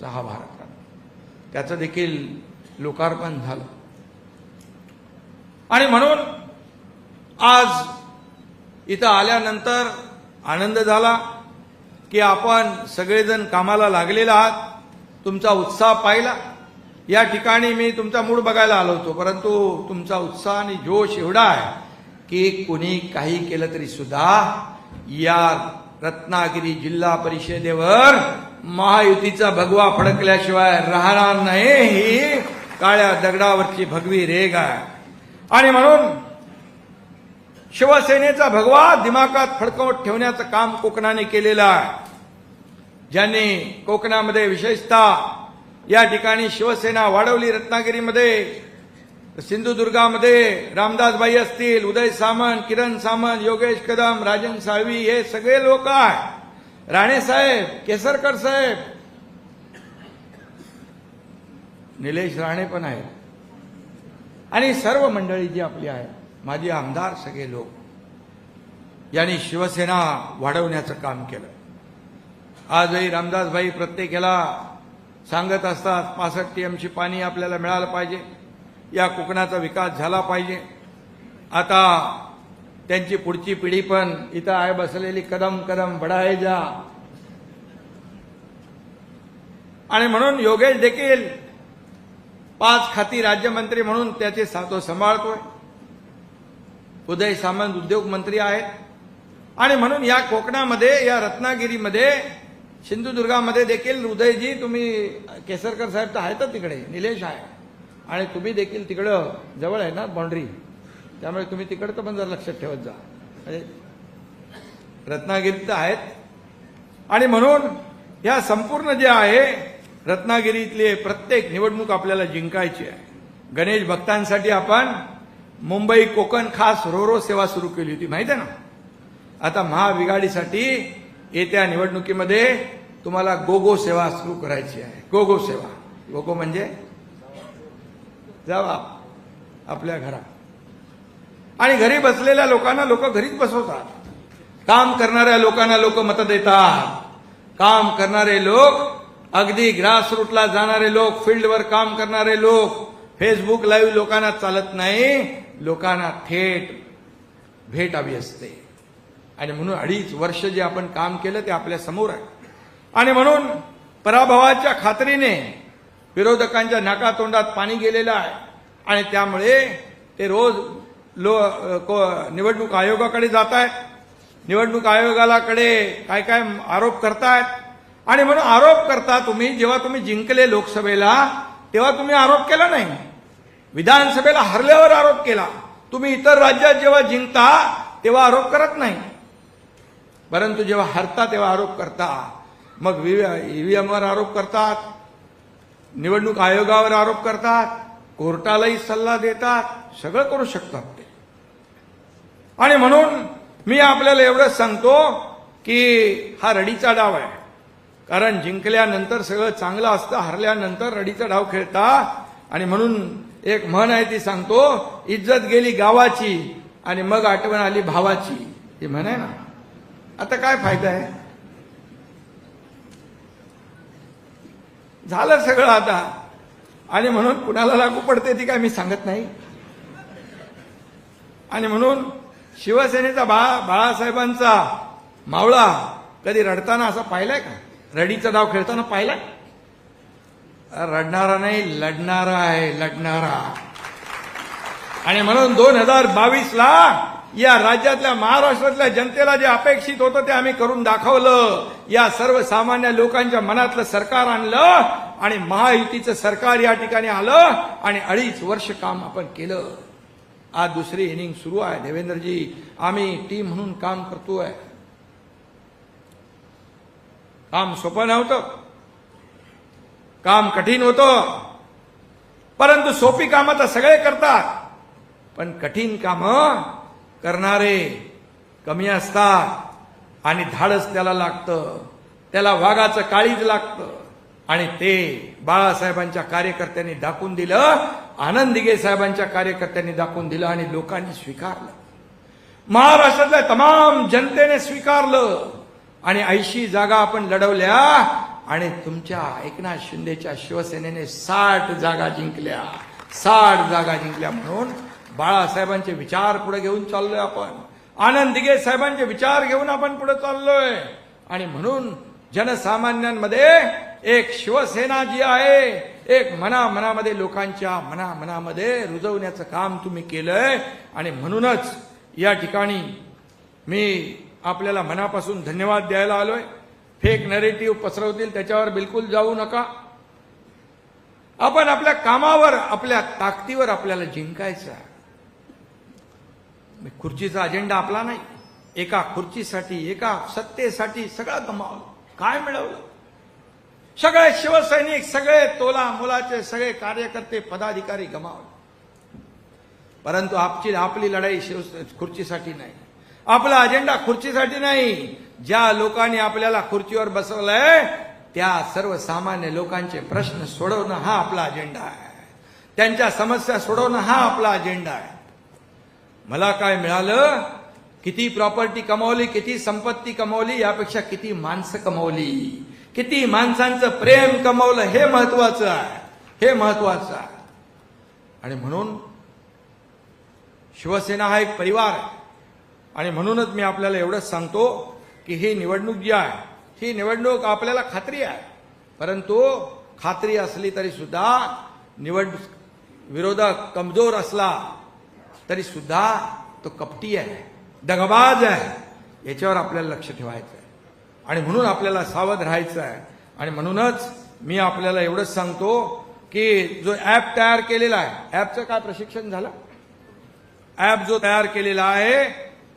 सहा भारत त्याचं देखील लोकार्पण झालं. आणि म्हणून आज इथं आल्यानंतर आनंद झाला की आपण सगळेजण कामाला लागलेला आहात. तुमचा उत्साह पाहिला. या ठिकाणी मी तुमचा मूड बघायला आलो होतो परंतु तुमचा उत्साह आणि जोश एवढा आहे की कुणी काही केलं तरी सुद्धा या रत्नागिरी जिल्हा परिषदेवर महायुतीचा भगवा फडकल्याशिवाय राहणार नाही ही काळ्या दगडावरची भगवी रेग आहे. आणि म्हणून शिवसेनेचा भगवा दिमागात फडकवत ठेवण्याचं काम कोकणाने केलेलं आहे. ज्यांनी कोकणामध्ये विशेषतः या ठिकाणी शिवसेना वाढवली रत्नागिरीमध्ये सिंधुदुर्गामध्ये रामदासबाई असतील उदय सामंत किरण सामंत योगेश कदम राजन साळवी हे सगळे लोक आहे राणे साहेब केसरकर साहेब. निलेश राणे पण आहेत. आणि सर्व मंडळी जी आपली आहे माझे आमदार सगळे लोक यांनी शिवसेना वाढवण्याचं काम केलं. आजही रामदासभाई प्रत्येकाला सांगत असतात पासष्ट टीएमची पाणी आपल्याला मिळालं पाहिजे या कोकणाचा विकास झाला पाहिजे. आता त्यांची पुढची पिढी पण इथं आहे बसलेली कदम कदम बढाय जा. आणि म्हणून योगेश देखील पाच खाती राज्यमंत्री म्हणून त्याचे सा- तो सांभाळतोय. उदय सामंत उद्योग मंत्री आहेत. आणि म्हणून या कोकणामध्ये या रत्नागिरीमध्ये सिंधुदुर्गामध्ये देखील उदयजी तुम्ही केसरकर साहेब तर आहेत तिकडे निलेश आहे. आणि तुम्ही देखील तिकडं जवळ आहे ना बाउंड्री. त्यामुळे तुम्ही तिकडचं पण जर लक्षात ठेवत जा. म्हणजे रत्नागिरीत तर आहेत. आणि म्हणून या संपूर्ण जे आहे रत्नागिरीतले प्रत्येक निवडणूक आपल्याला जिंकायची आहे. गणेश भक्तांसाठी आपण मुंबई कोकण खास रोरो सेवा सुरू केली होती माहिती आहे ना? आता महाविघाडीसाठी येत्या निवडणुकीमध्ये तुम्हाला गोगो सेवा सुरू करायची आहे. गोगो सेवा. गोगो म्हणजे जावा आपल्या घरात आणि घरी बसलेल्या लोकांना लोक घरीच बसवतात. काम करणाऱ्या लोकांना लोक मत देतात. काम करणारे लोक अगदी ग्रासरूटला जाणारे लोक फील्डवर काम करणारे लोक फेसबुक लाईव्ह लोकांना चालत नाही. लोकांना थेट भेट हवी असते. आणि म्हणून अडीच वर्ष जे आपण काम केलं ते आपल्यासमोर आहे. आणि म्हणून पराभवाच्या खात्रीने विरोधकांच्या नाकातोंडात पाणी गेलेलं आहे. आणि त्यामुळे ते रोज लो को- निवडणूक आयोगाकडे जात आहेत निवडणूक आयोगालाकडे काय काय आरोप करतायत आणि म्हणून आरोप करता तुम्ही जेव्हा तुम्ही जिंकले लोकसभेला तेव्हा तुम्ही आरोप केला नाही. विधानसभेला हरल्यावर आरोप केला. तुम्ही इतर राज्यात जेव्हा जिंकता तेव्हा आरोप करत नाही. परंतु जेव्हा हरता तेव्हा आरोप करता. मग ईव्हीएमवर आरोप करतात. निवडणूक आयोगावर आरोप करतात. कोर्टालाही सल्ला देतात. सगळं करू शकतात. आणि म्हणून मी आपल्याला एवढंच सांगतो की हा रडीचा डाव आहे. कारण जिंकल्यानंतर सगळं चांगलं असतं हरल्यानंतर रडीचा डाव खेळता. आणि म्हणून एक म्हण आहे ती सांगतो इज्जत गेली गावाची आणि मग आठवण आली भावाची. ही म्हण आहे ना. आता काय फायदा आहे? झालं सगळं आता. आणि म्हणून कुणाला लागू पडते ती काय मी सांगत नाही. आणि म्हणून शिवसेनेचा बाळा बाळासाहेबांचा मावळा कधी रडताना असा पाहिलाय का? रडीचा डाव खेळताना पाहिलाय? रडणारा नाही लढणारा आहे लढणारा. आणि म्हणून दोन हजार बावीस ला या राज्यातल्या महाराष्ट्रातल्या जनतेला जे अपेक्षित होतं ते आम्ही करून दाखवलं. या सर्वसामान्य लोकांच्या मनातलं सरकार आणलं आणि महायुतीचं सरकार या ठिकाणी आलं आणि अडीच वर्ष काम आपण केलं. आज दुसरी इनिंग सुरू आहे. देवेंद्रजी आम्ही टीम म्हणून काम करतोय. काम सोपं नव्हतं. काम कठीण होतं. परंतु सोपी कामं तर सगळे करतात. पण कठीण कामं करणारे कमी असतात. आणि धाडस त्याला लागतं. त्याला वाघाचं काळीज लागतं. आणि ते बाळासाहेबांच्या कार्यकर्त्यांनी दाखवून दिलं आनंद साहेबांच्या कार्यकर्त्यांनी दाखवून दिलं आणि लोकांनी स्वीकारलं. महाराष्ट्रातल्या तमाम जनतेने स्वीकारलं. आणि ऐंशी जागा आपण लढवल्या आणि तुमच्या एकनाथ शिंदेच्या शिवसेनेने साठ जागा जिंकल्या. साठ जागा जिंकल्या म्हणून बाळासाहेबांचे विचार पुढे घेऊन चाललोय आपण. आनंद दिगे साहेबांचे विचार घेऊन आपण पुढे चाललोय. आणि म्हणून जनसामान्यांमध्ये एक शिवसेना जी आहे एक मना मनामध्ये लोकांच्या मना मनामध्ये रुजवण्याचं काम तुम्ही केलंय. आणि म्हणूनच या ठिकाणी मी आपल्याला मनापासून धन्यवाद द्यायला आलोय. फेक नरेटिव्ह पसरवतील त्याच्यावर बिलकुल जाऊ नका. आपण आपल्या कामावर आपल्या ताकदीवर आपल्याला जिंकायचं खुर्चीचा अजेंडा आपला नाही. एका खुर्चीसाठी एका सत्तेसाठी सगळं गमावलं. काय मिळवलं? सगळे शिवसैनिक सगळे तोला मुलाचे सगळे कार्यकर्ते पदाधिकारी गमावले. परंतु आपची आपली लढाई शिव खुर्चीसाठी नाही. आपला अजेंडा खुर्चीसाठी नाही. ज्या लोकांनी आपल्याला खुर्चीवर बसवलंय त्या सर्वसामान्य लोकांचे प्रश्न सोडवणं हा आपला अजेंडा आहे. त्यांच्या समस्या सोडवणं हा आपला अजेंडा आहे. मला काय मिळालं? किती प्रॉपर्टी कमावली किती संपत्ती कमावली यापेक्षा किती माणसं कमावली? किती माणसांचं प्रेम कमावलं हे महत्वाचं आहे. हे महत्वाचं आहे. आणि म्हणून शिवसेना हा एक परिवार आहे. आणि म्हणूनच मी आपल्याला एवढंच सांगतो की ही निवडणूक जी आहे ही निवडणूक आपल्याला खात्री आहे. परंतु खात्री असली तरी सुद्धा निवड विरोधक कमजोर असला तरी सुद्धा तो कपटी आहे दगबाज आहे. याच्यावर आपल्याला लक्ष ठेवायचं आणि म्हणून आपल्याला सावध राहायचं आहे. आणि म्हणूनच मी आपल्याला एवढंच सांगतो की जो ॲप तयार केलेला आहे ॲपचं काय प्रशिक्षण झालं? ॲप जो तयार केलेला आहे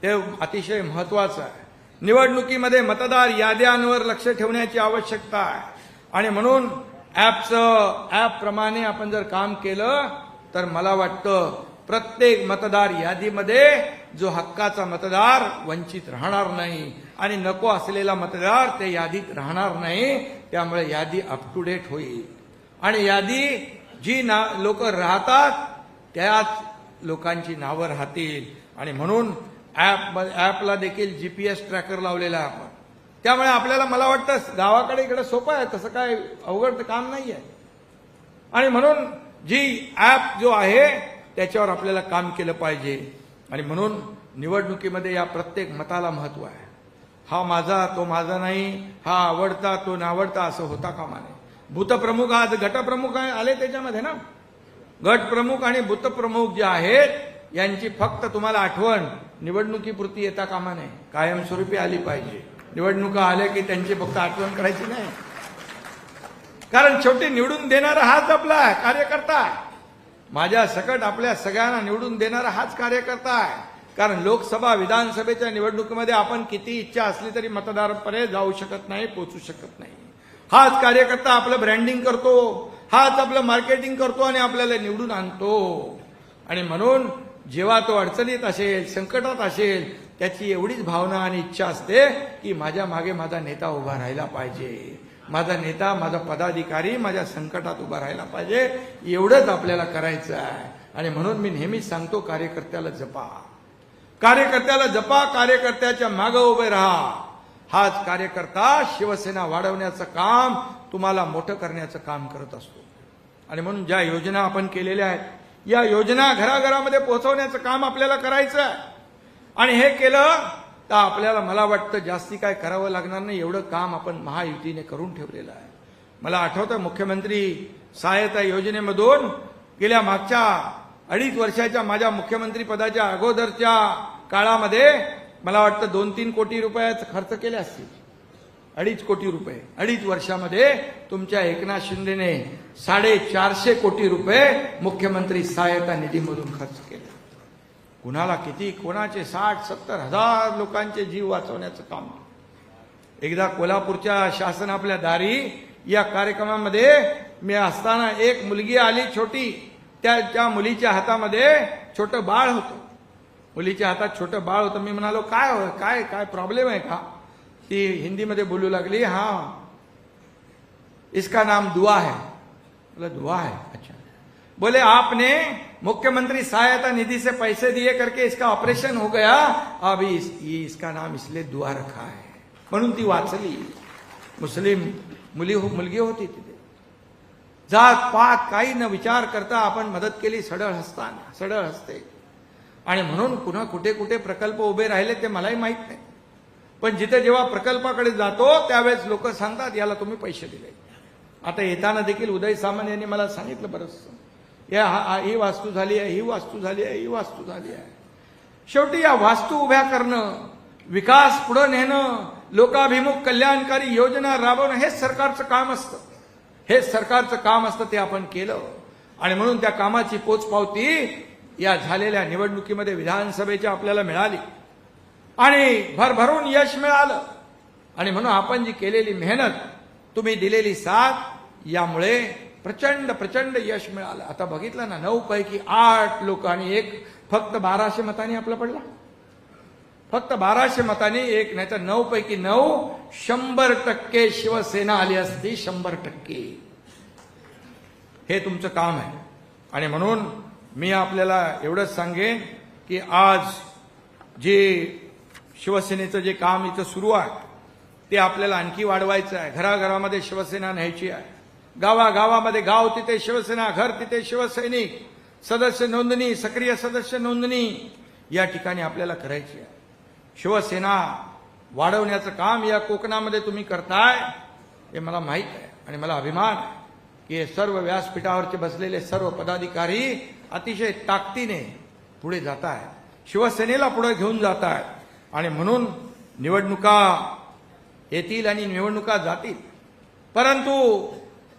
ते अतिशय महत्वाचं आहे. निवडणुकीमध्ये मतदार याद्यांवर लक्ष ठेवण्याची आवश्यकता आहे. आणि म्हणून ॲपचं ॲपप्रमाणे आपण जर काम केलं तर मला वाटतं प्रत्येक मतदार यादीमध्ये जो हक्काचा मतदार वंचित राहणार नाही. आणि नको असलेला मतदार त्या यादीत राहणार नाही त्यामुळे यादी अप टू डेट होईल. आणि यादी जी ना लोक राहतात त्याच लोकांची नावं राहतील. आणि म्हणून ऍप ऍपला देखील जीपीएस ट्रॅकर लावलेला आहे आपण. त्यामुळे आपल्याला मला वाटतं गावाकडे इकडे सोपं आहे तसं काय अवघड काम नाही आहे आणि म्हणून जी ऍप जो आहे त्याच्यावर आपल्याला काम केलं पाहिजे. आणि म्हणून निवडणुकीमध्ये या प्रत्येक मताला महत्त्व आहे. हा माझा तो माझा नाही हा आवडता तो नावडता असं होता कामा नये भूतप्रमुख आज गटप्रमुख आहे आले त्याच्यामध्ये ना? गट प्रमुख आणि भूतप्रमुख जे आहेत यांची फक्त तुम्हाला आठवण निवडणुकीपुरती येता कामा नये कायमस्वरूपी आली पाहिजे. निवडणुका आल्या की त्यांची फक्त आठवण करायची नाही. कारण शेवटी निवडून देणारा हाच आपला कार्यकर्ता माझ्या सकट आपल्या सगळ्यांना निवडून देणारा हाच कार्यकर्ता आहे. कारण लोकसभा विधानसभेच्या निवडणुकीमध्ये आपण किती इच्छा असली तरी मतदारापर्यंत जाऊ शकत नाही पोचू शकत नाही. हाच कार्यकर्ता आपलं ब्रँडिंग करतो हाच आपलं मार्केटिंग करतो आणि आपल्याला निवडून आणतो. आणि म्हणून जेव्हा तो अडचणीत असेल संकटात असेल त्याची एवढीच भावना आणि इच्छा असते की माझ्या मागे माझा नेता उभा राहायला पाहिजे. माझा नेता माझा पदाधिकारी माझ्या संकटात उभा राहायला पाहिजे. एवढंच आपल्याला करायचं आहे. आणि म्हणून मी नेहमीच सांगतो कार्यकर्त्याला जपा. कार्यकर्त्याला जपा कार्यकर्त्याच्या मागं उभे राहा. हाच कार्यकर्ता शिवसेना वाढवण्याचं काम तुम्हाला मोठं करण्याचं काम करत असतो. आणि म्हणून ज्या योजना आपण केलेल्या आहेत या योजना घराघरामध्ये पोहोचवण्याचं काम आपल्याला करायचं आहे आणि हे केलं तर आपल्याला मला वाटतं जास्ती काय करावं लागणार नाही एवढं काम आपण महायुतीने करून ठेवलेलं आहे. मला आठवतं मुख्यमंत्री सहायता योजनेमधून गेल्या मागच्या अडीच वर्षाच्या माझ्या मुख्यमंत्री पदाच्या अगोदरच्या काळामध्ये मला वाटतं दोन तीन कोटी रुपयाचा खर्च केले असतील. अडीच कोटी रुपये. अडीच वर्षामध्ये तुमच्या एकनाथ शिंदेने साडेचारशे कोटी रुपये मुख्यमंत्री सहायता निधीमधून खर्च केले. कुणाला किती कोणाचे साठ सत्तर हजार लोकांचे जीव वाचवण्याचं काम. एकदा कोल्हापूरच्या शासन आपल्या दारी या कार्यक्रमामध्ये मी असताना एक मुलगी आली छोटी. त्या त्या मुलीच्या हातामध्ये छोटं बाळ होतं. मुलीच्या हातात छोटं बाळ होतं. मी म्हणालो काय हो? काय काय प्रॉब्लेम आहे का? ती हिंदीमध्ये बोलू लागली हा इसका नाम दुआ है. बोला दुआ है? अच्छा. बोले आपने मुख्यमंत्री सहायता निधि से पैसे दिए करके इसका ऑपरेशन हो गया अब इस, ये इसका नाम इसलिए दुआ रखा है. म्हणून ती वाचली. मुस्लिम मुली हो- मुलगी होती तिथे जात पात काही न विचार करता आपण मदत केली सडळ हसताना सडळ हसते. आणि म्हणून पुन्हा कुठे कुठे प्रकल्प उभे राहिले ते मलाही माहीत नाही. पण जिथे जेव्हा प्रकल्पाकडे जातो त्यावेळेस लोक सांगतात याला तुम्ही पैसे दिले. आता येताना देखील उदय सामंत यांनी मला सांगितलं बरंच. या हा- हा- ही वास्तू झाली आहे ही वास्तू झाली आहे ही वास्तू झाली आहे. शेवटी या वास्तू उभ्या करणं विकास पुढे नेणं लोकाभिमुख कल्याणकारी योजना राबवणं हेच सरकारचं काम असतं. हेच सरकारचं काम असतं ते आपण केलं. आणि म्हणून त्या कामाची पोचपावती या झालेल्या निवडणुकीमध्ये विधानसभेच्या आपल्याला मिळाली. आणि भरभरून यश मिळालं. आणि म्हणून आपण जी केलेली मेहनत तुम्ही दिलेली साथ यामुळे प्रचंड प्रचंड यश मिळालं. आता बघितलं ना नऊ पैकी आठ लोक आणि एक फक्त बाराशे मतांनी आपला पडला. फक्त बाराशे मतांनी एक नाही तर नऊ पैकी नऊ शंभर टक्के शिवसेना आली असती शंभर टक्के. हे तुमचं काम आहे. आणि म्हणून मी आपल्याला एवढंच सांगेन की आज जे शिवसेनेचं जे काम इथं सुरू आहे ते आपल्याला आणखी वाढवायचं आहे. घराघरामध्ये शिवसेना न्यायची आहे. गावागावामध्ये गाव तिथे शिवसेना घर तिथे शिवसैनिक सदस्य नोंदणी सक्रिय सदस्य नोंदणी या ठिकाणी आपल्याला करायची आहे. शिवसेना वाढवण्याचं काम या कोकणामध्ये तुम्ही करताय हे मला माहीत आहे आणि मला अभिमान आहे की सर्व व्यासपीठावरचे बसलेले सर्व पदाधिकारी अतिशय ताकदीने पुढे जात आहेत शिवसेनेला पुढे घेऊन जात आहेत आणि म्हणून निवडणुका येतील आणि निवडणुका जातील. परंतु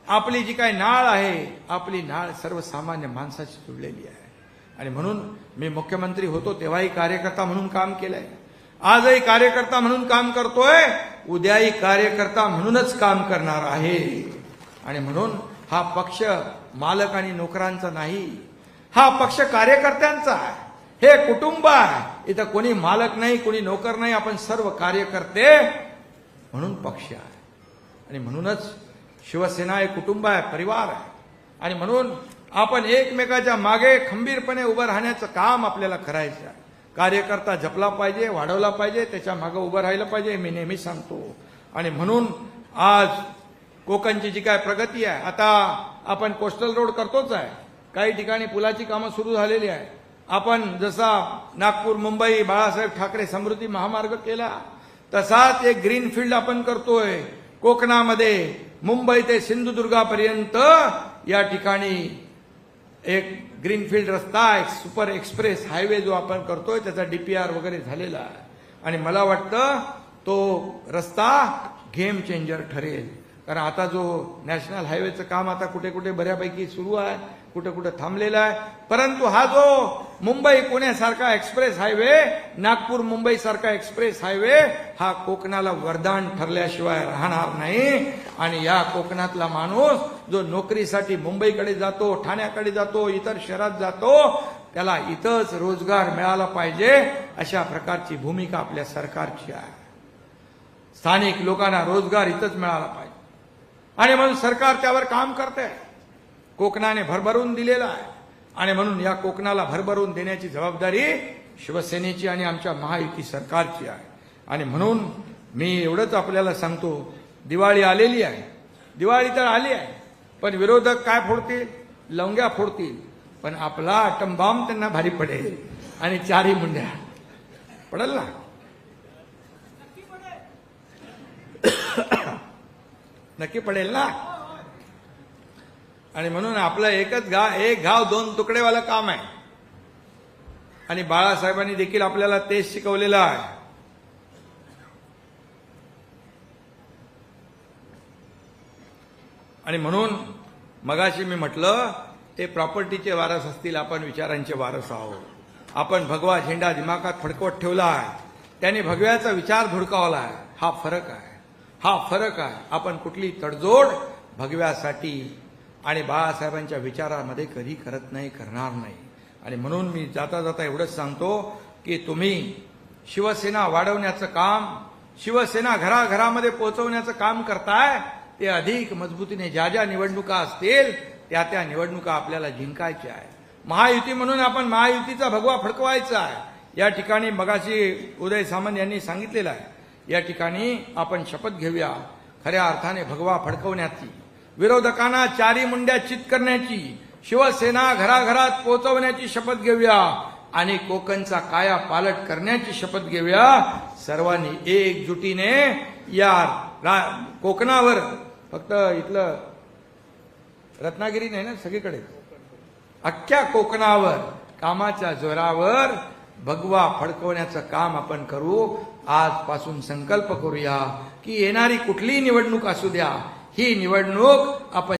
आपली जी काही नाळ आहे आपली नाळ सर्वसामान्य माणसाची जुळलेली आहे. आणि म्हणून मी मुख्यमंत्री होतो तेव्हाही कार्यकर्ता म्हणून काम केलंय. आजही कार्यकर्ता म्हणून काम करतोय उद्याही कार्यकर्ता म्हणूनच काम करणार आहे. आणि म्हणून हा पक्ष मालक आणि नोकरांचा नाही हा पक्ष कार्यकर्त्यांचा आहे. हे कुटुंब आहे. इथं कोणी मालक नाही कोणी नोकर नाही आपण सर्व कार्यकर्ते म्हणून पक्ष आहे. आणि म्हणूनच शिवसेना हे कुटुंब आहे परिवार आहे. आणि म्हणून आपण एकमेकाच्या मागे खंबीरपणे उभं राहण्याचं काम आपल्याला करायचं आहे. कार्यकर्ता जपला पाहिजे वाढवला पाहिजे त्याच्यामागे उभं राहिलं पाहिजे मी नेहमी सांगतो. आणि म्हणून आज कोकणची जी काय प्रगती आहे आता आपण कोस्टल रोड करतोच आहे. काही ठिकाणी पुलाची कामं सुरू झालेली आहे. आपण जसा नागपूर मुंबई बाळासाहेब ठाकरे समृद्धी महामार्ग केला तसाच एक ग्रीनफील्ड आपण करतोय. कोकणामध्ये मुंबई ते सिंधुदुर्गापर्यंत या ठिकाणी एक ग्रीनफील्ड रस्ता एक सुपर एक्सप्रेस हायवे जो आपण करतोय त्याचा डीपीआर वगैरे झालेला आहे. आणि मला वाटतं तो रस्ता गेम चेंजर ठरेल. कारण आता जो नॅशनल हायवेचं काम आता कुठे कुठे बऱ्यापैकी सुरू आहे कुठं कुठं थांबलेला आहे. परंतु हा जो मुंबई पुण्यासारखा एक्सप्रेस हायवे नागपूर मुंबईसारखा एक्सप्रेस हायवे हा कोकणाला वरदान ठरल्याशिवाय राहणार नाही. आणि या कोकणातला माणूस जो नोकरीसाठी मुंबईकडे जातो ठाण्याकडे जातो इतर शहरात जातो त्याला इथंच रोजगार मिळाला पाहिजे अशा प्रकारची भूमिका आपल्या सरकारची आहे. स्थानिक लोकांना रोजगार इथंच मिळाला पाहिजे. आणि म्हणून सरकार त्यावर काम करते कोकणाने भरभरून दिलेला आहे. आणि म्हणून या कोकणाला भरभरून देण्याची जबाबदारी शिवसेनेची आणि आमच्या महायुती सरकारची आहे. आणि म्हणून मी एवढंच आपल्याला सांगतो दिवाळी आलेली आहे. दिवाळी तर आली आहे. पण विरोधक काय फोडतील? लवंग्या फोडतील. पण आपला अटंबाम त्यांना भारी पडेल. आणि चारही मुंड्या. पडेल ना? नक्की पडेल ना? आणि म्हणून आपलं एकच घाव एक घाव दोन तुकडेवालं काम आहे. आणि बाळासाहेबांनी देखील आपल्याला तेच शिकवलेलं आहे. आणि म्हणून मगाशी मी म्हटलं ते प्रॉपर्टीचे वारस असतील आपण विचारांचे वारस आहोत. आपण भगवा झेंडा दिमागात फडकवत ठेवला आहे. त्याने भगव्याचा विचार धुडकावला आहे. हा फरक आहे. हा फरक आहे. आपण कुठली तडजोड भगव्यासाठी आणि बाळासाहेबांच्या विचारामध्ये कधी करत नाही करणार नाही. आणि म्हणून मी जाता जाता एवढंच सांगतो की तुम्ही शिवसेना वाढवण्याचं काम शिवसेना घराघरामध्ये पोहोचवण्याचं काम करताय ते अधिक मजबूतीने ज्या ज्या निवडणुका असतील त्या त्या निवडणुका आपल्याला जिंकायच्या आहे महायुती म्हणून आपण महायुतीचा भगवा फडकवायचा आहे. या ठिकाणी मगाशी उदय सामंत यांनी सांगितलेलं आहे. या ठिकाणी आपण शपथ घेऊया. खऱ्या अर्थाने भगवा फडकवण्याची. विरोधकांना चारी मुंड्या चित करण्याची शिवसेना घराघरात पोहोचवण्याची शपथ घेऊया आणि कोकणचा काया पालट करण्याची शपथ घेऊया. सर्वांनी एकजुटीने या कोकणावर फक्त इथलं रत्नागिरी नाही ना सगळीकडे. अख्ख्या कोकणावर कामाच्या जोरावर भगवा फडकवण्याचं काम आपण करू. आजपासून संकल्प करूया की येणारी कुठलीही निवडणूक असू द्या ही निवडणूक आपण